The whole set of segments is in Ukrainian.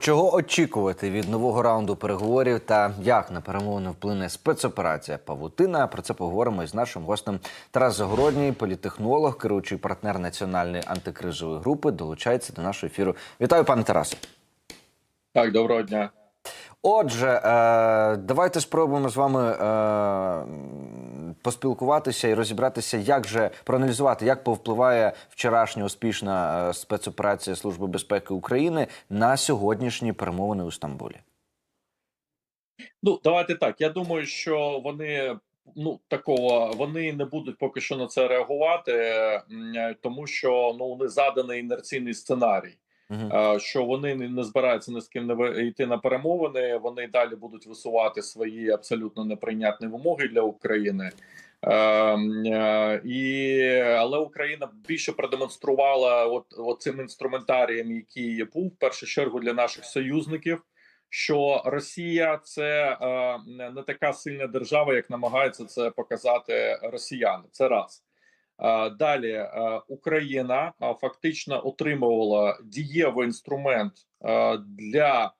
Чого очікувати від нового раунду переговорів та як на перемовини вплине спецоперація Павутина? Про це поговоримо із нашим гостем Тарас Загородній, політехнолог, керуючий партнер національної антикризової групи, долучається до нашого ефіру. Вітаю, пане Тарасе. Так, доброго дня. Отже, е, давайте спробуємо з вами е, поспілкуватися і розібратися, як же проаналізувати, як повпливає вчорашня успішна е, спецоперація Служби безпеки України на сьогоднішні перемовини у Стамбулі. Ну давайте так. Я думаю, що вони ну такого вони не будуть поки що на це реагувати, тому що ну не заданий інерційний сценарій. Угу. Що вони не збираються ні з ким не йти на перемовини. Вони далі будуть висувати свої абсолютно неприйнятні вимоги для України. Е, е, і але Україна більше продемонструвала от, от цим інструментарієм, який був в першу чергу для наших союзників. Що Росія це е, не така сильна держава, як намагаються це показати росіяни. Це раз. Далі е, Україна фактично отримувала дієвий інструмент е, для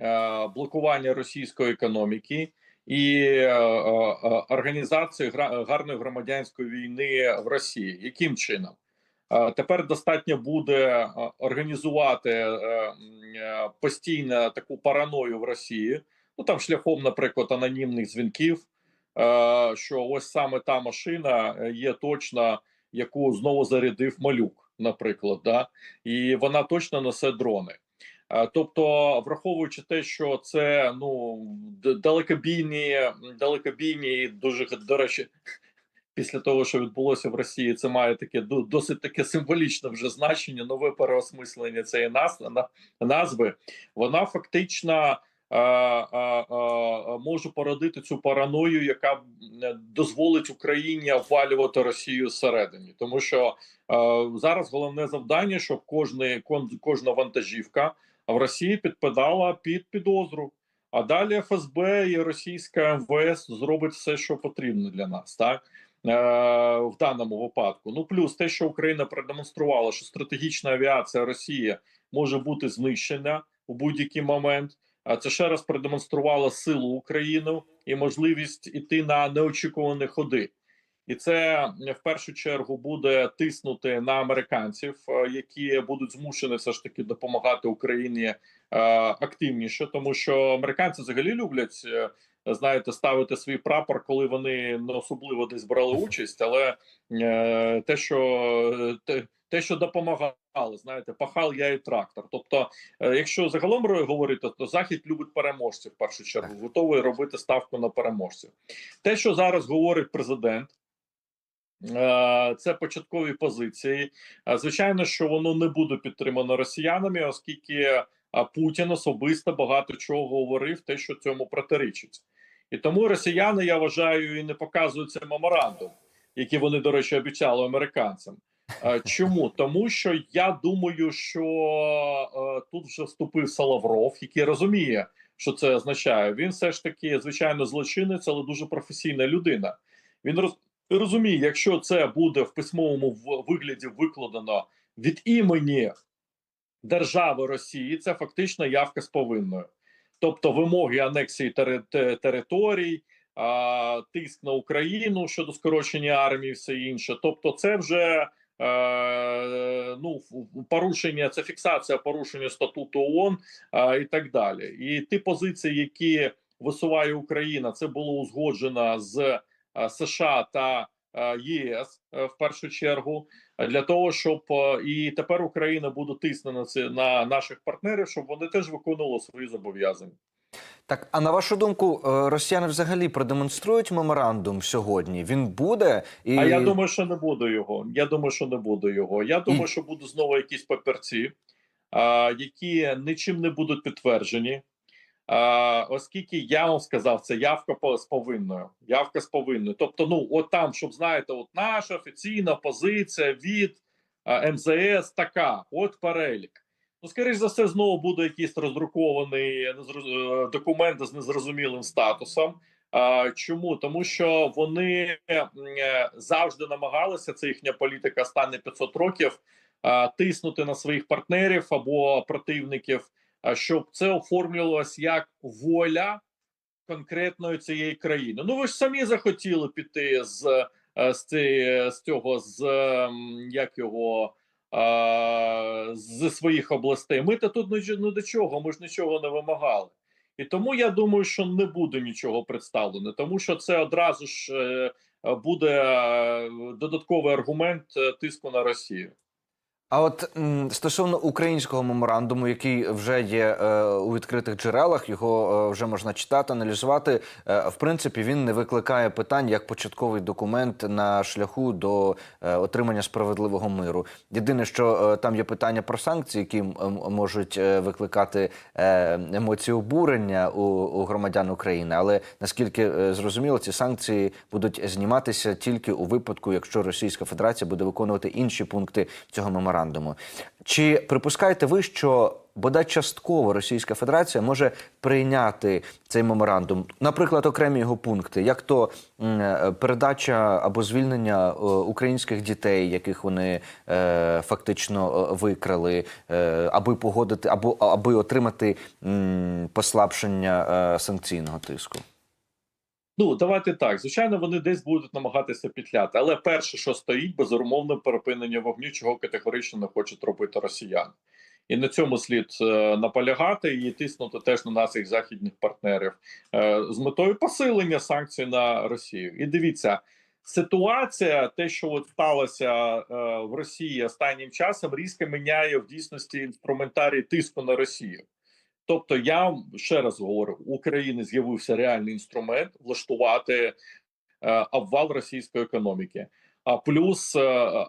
е, блокування російської економіки і організації гарної громадянської війни в Росії. Яким чином? Тепер достатньо буде організувати постійно таку параною в Росії, ну там шляхом, наприклад, анонімних дзвінків. Е, Що ось саме та машина е, є точно, яку знову зарядив малюк, наприклад, да? і вона точно несе дрони. Е, Тобто, враховуючи те, що це ну далекобійні, далекобійні, дуже до речі, після того, що відбулося в Росії, це має таке досить таке символічне вже значення, нове переосмислення цієї назви. Вона фактично може породити цю параною, яка дозволить Україні обвалювати Росію зсередині, тому що зараз головне завдання, щоб кожний кожна вантажівка в Росії підпадала під підозру. А далі ФСБ і російська МВС зробить все, що потрібно для нас, так е, в даному випадку. Ну плюс те, що Україна продемонструвала, що стратегічна авіація Росії може бути знищена у будь-який момент. А це ще раз продемонструвало силу України і можливість іти на неочікувані ходи. І це в першу чергу буде тиснути на американців, е, які будуть змушені все ж таки допомагати Україні е, активніше, тому що американці взагалі люблять е, знаєте ставити свій прапор, коли вони не особливо десь брали участь, але е, те, що те, те, що допомагали, знаєте, пахал я і трактор. Тобто, е, якщо загалом говорити, то захід любить переможців в першу чергу, готовий робити ставку на переможців. Те, що зараз говорить президент. Е, Це початкові позиції. Е, Звичайно, що воно не буде підтримано росіянами, оскільки Путін особисто багато чого говорив, те, що цьому протирічить. І тому росіяни, я вважаю, і не показують цей меморандум, який вони, до речі, обіцяли американцям. Е, Чому? Тому що я думаю, що е, тут вже вступив Соловров, який розуміє, що це означає. Він все ж таки, звичайно, злочинець, але дуже професійна людина. Він роз, розуміє, якщо це буде в письмовому вигляді викладено від імені держави Росії, це фактично явка з повинною. Тобто вимоги анексії тери- територій, а, тиск на Україну щодо скорочення армії, все інше. Тобто, це вже е, ну, в- в- порушення, це фіксація порушення статуту ООН і так далі. І ті позиції, які висуває Україна, це було узгоджено з е, США та е, ЄС е, в першу чергу для того, щоб і тепер Україна буде тиснути на це на наших партнерів, щоб вони теж виконували свої зобов'язання. Так, а на вашу думку, е, росіяни взагалі продемонструють меморандум сьогодні? Він буде і А я думаю, що не буде його. Я думаю, що не буде його. Я думаю, що будуть знову якісь папірці, які нічим не будуть підтверджені. Оскільки я вам сказав, це явка з повинною. Явка з повинною. Тобто, ну, от там, щоб знаєте, от наша офіційна позиція від МЗС така, от перелік. Ну, скоріш за все, знову буде якийсь роздрукований незроз- е, документ з незрозумілим статусом. Чому? Тому що вони е, завжди намагалися, це їхня політика останні 500 років, тиснути на своїх партнерів або противників щоб це оформлювалось як воля конкретної цієї країни. Ну ви ж самі захотіли піти з, е, з, з цього з ем, як його. З своїх областей ми то тут ні, ну до чого, ми ж нічого не вимагали. І тому я думаю, що не буде нічого представлено, тому що це одразу ж е, буде е, додатковий аргумент е, тиску на Росію. А от стосовно українського меморандуму, який вже є е, у відкритих джерелах, його е, вже можна читати, аналізувати. Е, в принципі, він не викликає питань як початковий документ на шляху до е, отримання справедливого миру. Єдине, що е, там є питання про санкції, які можуть е, викликати е, емоції обурення у, у громадян України. Але наскільки е, зрозуміло, ці санкції будуть зніматися тільки у випадку, якщо Російська Федерація буде виконувати інші пункти цього меморандуму. Чи припускаєте ви, що бодай частково Російська Федерація може прийняти цей меморандум, наприклад, окремі його пункти, як то е, передача або звільнення е, українських дітей, яких вони е, фактично викрали, аби погодити, або аби отримати послабшення е, санкційного тиску? Ну давайте так. Звичайно, вони десь будуть намагатися петляти. Але перше, що стоїть, безумовне припинення вогню, чого категорично не хочуть робити росіяни. І на цьому слід е, наполягати і тиснути теж на наших західних партнерів е, з метою посилення санкцій на Росію. І дивіться, ситуація, те, що от сталося е, в Росії останнім часом, різко міняє в дійсності інструментарій тиску на Росію. Тобто, я ще раз говорю: у України з'явився реальний інструмент влаштувати е, обвал російської економіки, а плюс е,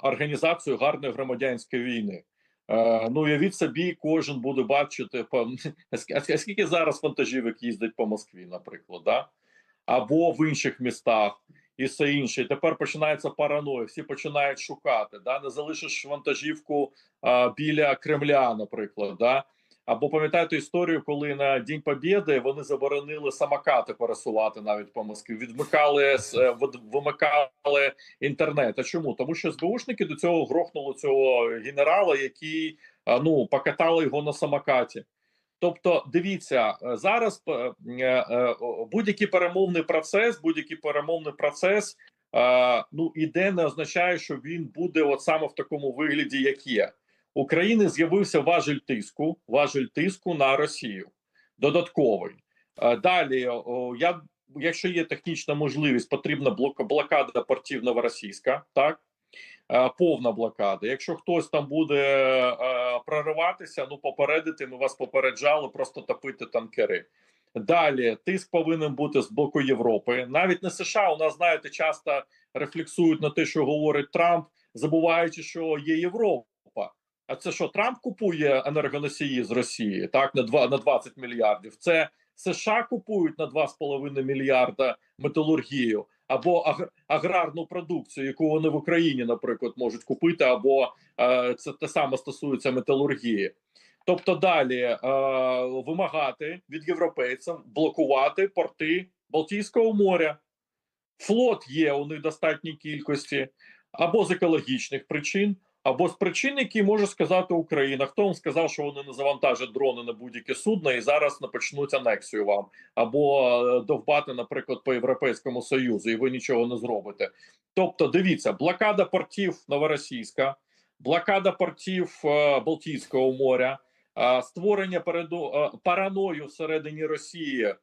організацію гарної громадянської війни. Е, ну уявіть собі, кожен буде бачити по а скільки зараз вантажівок їздить по Москві, наприклад, да? або в інших містах. І все інше, і тепер починається параноя. Всі починають шукати. Да? Не залишиш вантажівку а, біля Кремля, наприклад. Да? Або пам'ятаєте історію, коли на День Побєди вони заборонили самокати пересувати навіть по Москві, відмикали е, вимикали інтернет. А чому? Тому що СБУшники до цього грохнули цього генерала, який ну покатали його на самокаті. Тобто, дивіться, е, зараз е, будь-який перемовний процес, будь-який перемовний процес ну іде, не означає, що він буде от саме в такому вигляді, як є. України з'явився важель тиску, важель тиску на Росію. Додатковий. Е, Далі, я, якщо є технічна можливість, потрібна блокада портів Новоросійська, так? Е, Повна блокада. Якщо хтось там буде е, прориватися, ну попередити, ми вас попереджали, просто топити танкери. Далі тиск повинен бути з боку Європи. Навіть не США. У нас знаєте, часто рефлексують на те, що говорить Трамп, забуваючи, що є Європа. А це що Трамп купує енергоносії з Росії так на 2, на 20 мільярдів. Це США купують на 2,5 мільярда металургію або аграрну продукцію, яку вони в Україні, наприклад, можуть купити, або е, це те саме стосується металургії. Тобто далі е, вимагати від європейців блокувати порти Балтійського моря. Флот є у них достатній кількості, або з екологічних причин, або з причин, які може сказати Україна. Хто вам сказав, що вони не завантажать дрони на будь-яке судно і зараз не почнуть анексію вам, або е, довбати, наприклад, по Європейському Союзу, і ви нічого не зробите. Тобто, дивіться, блокада портів Новоросійська, блокада портів е, Балтійського моря, е, створення переду параною всередині Росії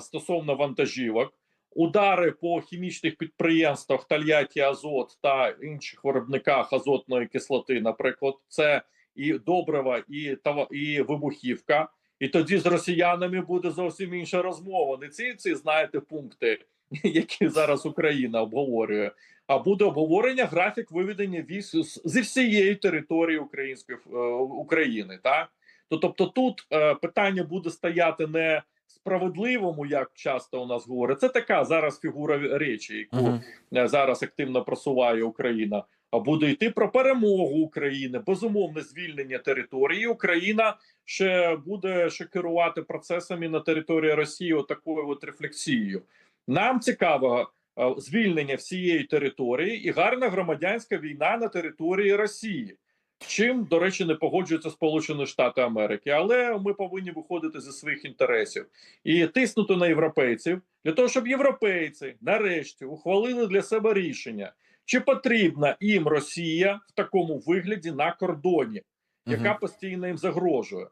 стосовно вантажівок. Удари по хімічних підприємствах Тольятті Азот та інших виробниках азотної кислоти, наприклад, це і добрива, і тава- і вибухівка. І тоді з росіянами буде зовсім інша розмова. Не ці ці знаєте пункти, які зараз Україна обговорює. А буде обговорення графік виведення військ зі всієї території української е, України. Так то тобто, тут е, питання буде стояти не справедливому, як часто у нас говорять. Це така зараз фігура речі, яку е, зараз активно просуває Україна. А буде йти про перемогу України, безумовне звільнення території. Україна ще буде ще керувати процесами на території Росії отакою от рефлексією. Нам цікаво е, звільнення всієї території і гарна громадянська війна на території Росії. Чим, до речі, не погоджуються Сполучені Штати Америки. Але ми повинні виходити зі своїх інтересів і тиснути на європейців для того, щоб європейці нарешті ухвалили для себе рішення, чи потрібна їм Росія в такому вигляді на кордоні, яка постійно їм загрожує.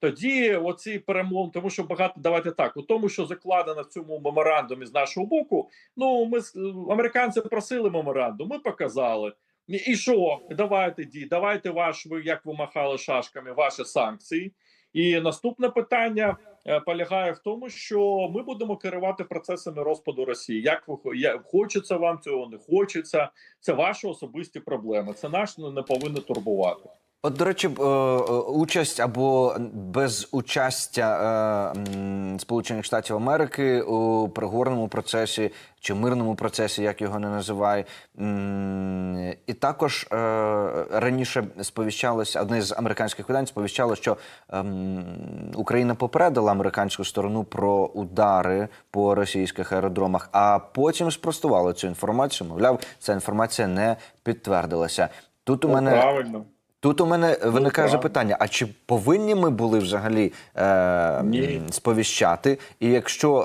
Тоді оці перемовини, тому що багато давайте так, у тому, що закладено в цьому меморандумі з нашого боку. Ну ми с- американці просили меморандум, ми показали. І що? Давайте ді, давайте ваш ви як ви махали шашками, ваші санкції. І наступне питання е, полягає в тому, що ми будемо керувати процесами розпаду Росії. Як ви хо- хочеться вам цього, не хочеться. Це ваші особисті проблеми. Це наш не не повинно турбувати. От, до речі, е, е, участь або безучастя е, м, Сполучених Штатів Америки у переговорному процесі чи мирному процесі, як його не називай. М, І також е, раніше сповіщалося, одне з американських видань сповіщало, що ем, Україна попередила американську сторону про удари по російських аеродромах, а потім спростувала цю інформацію. Мовляв, ця інформація не підтвердилася. Тут у мене правильно. Тут у мене виникає ну, запитання: а чи повинні ми були взагалі е, Ні. сповіщати? І якщо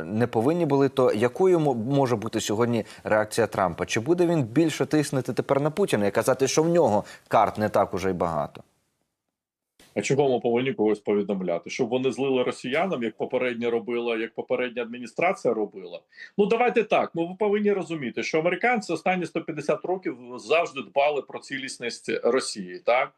е, не повинні були, то якою мо- може бути сьогодні реакція Трампа? Чи буде він більше тиснути тепер на Путіна і казати, що в нього карт не так уже й багато? А чого ми повинні когось повідомляти? Щоб вони злили росіянам, як попередня робила, як попередня адміністрація робила. Ну давайте так. Ми повинні розуміти, що американці останні 150 років завжди дбали про цілісність Росії. Так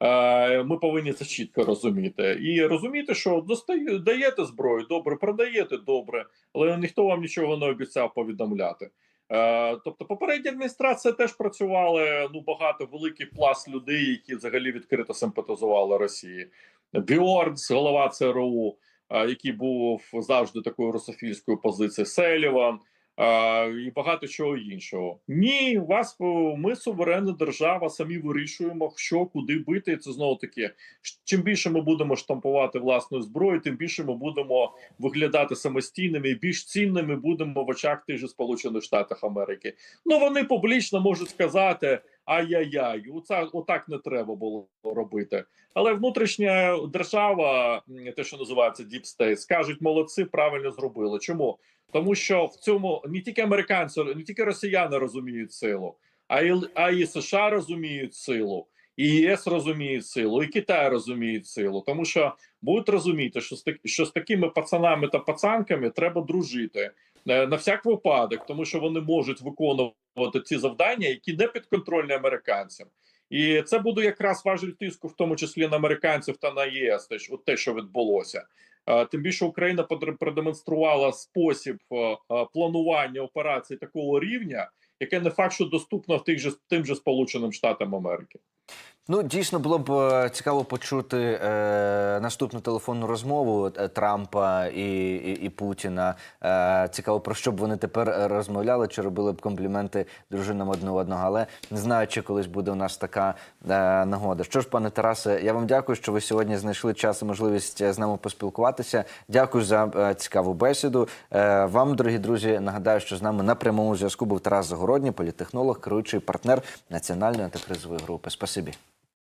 Е, ми повинні це чітко розуміти і розуміти, що достаю, даєте зброю, добре, продаєте добре, але ніхто вам нічого не обіцяв повідомляти. Е, Тобто, попередня адміністрація теж працювали ну багато великий пласт людей, які взагалі відкрито симпатизували Росії. Біорнс, голова ЦРУ, е, який був завжди такою русофільською позицією, Селіван і багато чого іншого. Ні, вас е, ми суверенна держава, самі вирішуємо, що куди бити. Це знову таки. Чим більше ми будемо штампувати власну зброю, тим більше ми будемо виглядати самостійними і більш цінними будемо в очах тих же Сполучених Штатів Америки. Ну вони публічно можуть сказати: ай-яй-яй, отак не треба було робити. Але внутрішня держава, те, що називається Deep State, скажуть, молодці, правильно зробили. Чому? Тому що в цьому не тільки американці, не тільки росіяни розуміють силу, а й а і США розуміють силу. І ЄС розуміє силу, і Китай розуміє силу, тому що будуть розуміти, що з так, що з такими пацанами та пацанками треба дружити е, на всяк випадок, тому що вони можуть виконувати ці завдання, які не підконтрольні американцям. І це буде якраз важель тиску, в тому числі на американців та на ЄС, те, що- те, що відбулося. Тим більше Україна продемонструвала спосіб планування операцій такого рівня, яке не факт, що доступно в тих же тим же Сполученим Штатам Америки. Ну, дійсно було б е, цікаво почути е, наступну телефонну розмову е, Трампа і, і, і Путіна. Е, цікаво, про що б вони тепер е, розмовляли, чи робили б компліменти дружинам одне одного. Але не знаю, чи колись буде у нас така е, нагода. Що ж, пане Тарасе, я вам дякую, що ви сьогодні знайшли час і можливість з нами поспілкуватися. Дякую за е, цікаву бесіду. Е, вам, дорогі друзі, нагадаю, що з нами на прямому зв'язку був Тарас Загородній, політтехнолог, керуючий партнер національної антикризової групи. Спасибі.